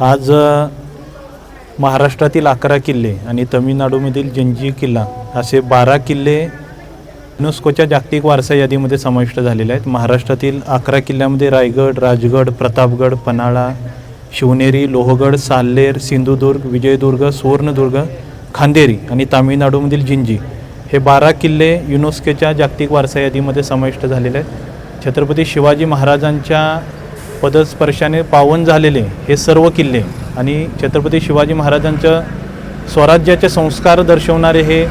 आज महाराष्ट्रातील अकरा किल्ले आणि तमिळनाडूमधील जंजी किल्ला असे बारा किल्ले युनेस्कोच्या जागतिक वारसा यादीमध्ये समाविष्ट झालेले आहेत. महाराष्ट्रातील अकरा किल्ल्यामध्ये रायगड राजगड प्रतापगड पन्हाळा शिवनेरी लोहगड साल्लेर सिंधुदुर्ग विजयदुर्ग सुवर्णदुर्ग खांदेरी आणि तामिळनाडूमधील जिंजी हे बारा किल्ले युनेस्कोच्या जागतिक वारसा यादीमध्ये समाविष्ट झालेले आहेत. छत्रपती शिवाजी महाराजांच्या पदस्पर्शाने पावन झालेले हे सर्व किल्ले आणि छत्रपती शिवाजी महाराजांच्या स्वराज्याचे संस्कार दर्शवणारे हे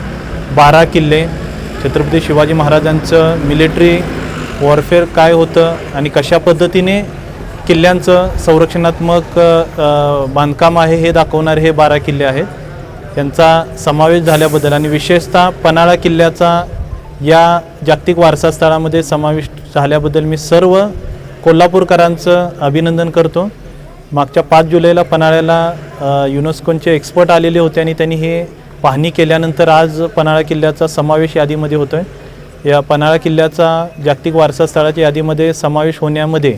बारा किल्ले छत्रपती शिवाजी महाराजांचं मिलिटरी वॉरफेअर काय होतं आणि कशा पद्धतीने किल्ल्यांचं संरक्षणात्मक बांधकाम आहे हे दाखवणारे हे बारा किल्ले आहेत. त्यांचा समावेश झाल्याबद्दल आणि विशेषतः पन्हाळा किल्ल्याचा या जागतिक वारसा स्थळामध्ये समावेश झाल्याबद्दल मी सर्व कोल्हापूरकरांचं अभिनंदन करतो. मागच्या पाच जुलैला पन्हाळ्याला युनेस्कोनचे एक्सपर्ट आलेले होते आणि त्यांनी हे पाहणी केल्यानंतर आज पन्हाळा किल्ल्याचा समावेश यादीमध्ये होतो आहे या पन्हाळा किल्ल्याचा जागतिक वारसा स्थळाच्या यादीमध्ये समावेश होण्यामध्ये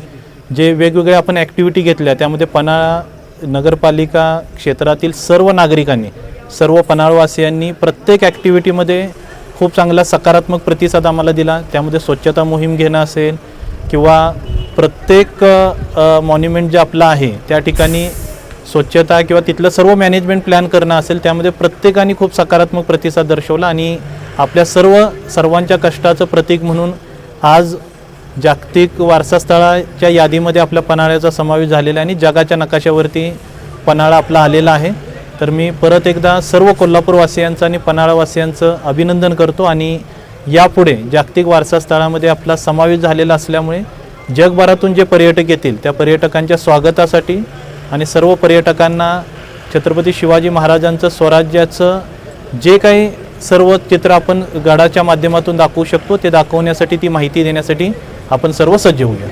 जे वेगवेगळ्या आपण ॲक्टिव्हिटी घेतल्या त्यामध्ये पन्हाळा नगरपालिका क्षेत्रातील सर्व नागरिकांनी सर्व पन्हाळवासियांनी प्रत्येक ॲक्टिव्हिटीमध्ये खूप चांगला सकारात्मक प्रतिसाद आम्हाला दिला. त्यामध्ये स्वच्छता मोहीम घेणं असेल किंवा प्रत्येक मॉन्युमेंट जे आपलं आहे त्या ठिकाणी स्वच्छता किंवा तिथलं सर्व मॅनेजमेंट प्लॅन करणं असेल त्यामध्ये प्रत्येकाने खूप सकारात्मक प्रतिसाद दर्शवला आणि आपल्या सर्व सर्वांच्या कष्टाचं प्रतीक म्हणून आज जागतिक वारसास्थळाच्या यादीमध्ये आपल्या पन्हाळ्याचा समावेश झालेला आहे आणि जगाच्या नकाशावरती पन्हाळा आपला आलेला आहे. तर मी परत एकदा सर्व कोल्हापूरवासियांचं आणि पन्हाळावासियांचं अभिनंदन करतो आणि यापुढे जागतिक वारसास्थळामध्ये आपला समावेश झालेला असल्यामुळे जगभरातून जे पर्यटक येतील त्या पर्यटकांच्या स्वागतासाठी आणि सर्व पर्यटकांना छत्रपती शिवाजी महाराजांचं स्वराज्याचं जे काही सर्व चित्र आपण गडाच्या माध्यमातून दाखवू शकतो ते दाखवण्यासाठी ती माहिती देण्यासाठी आपण सर्व सज्ज होऊया.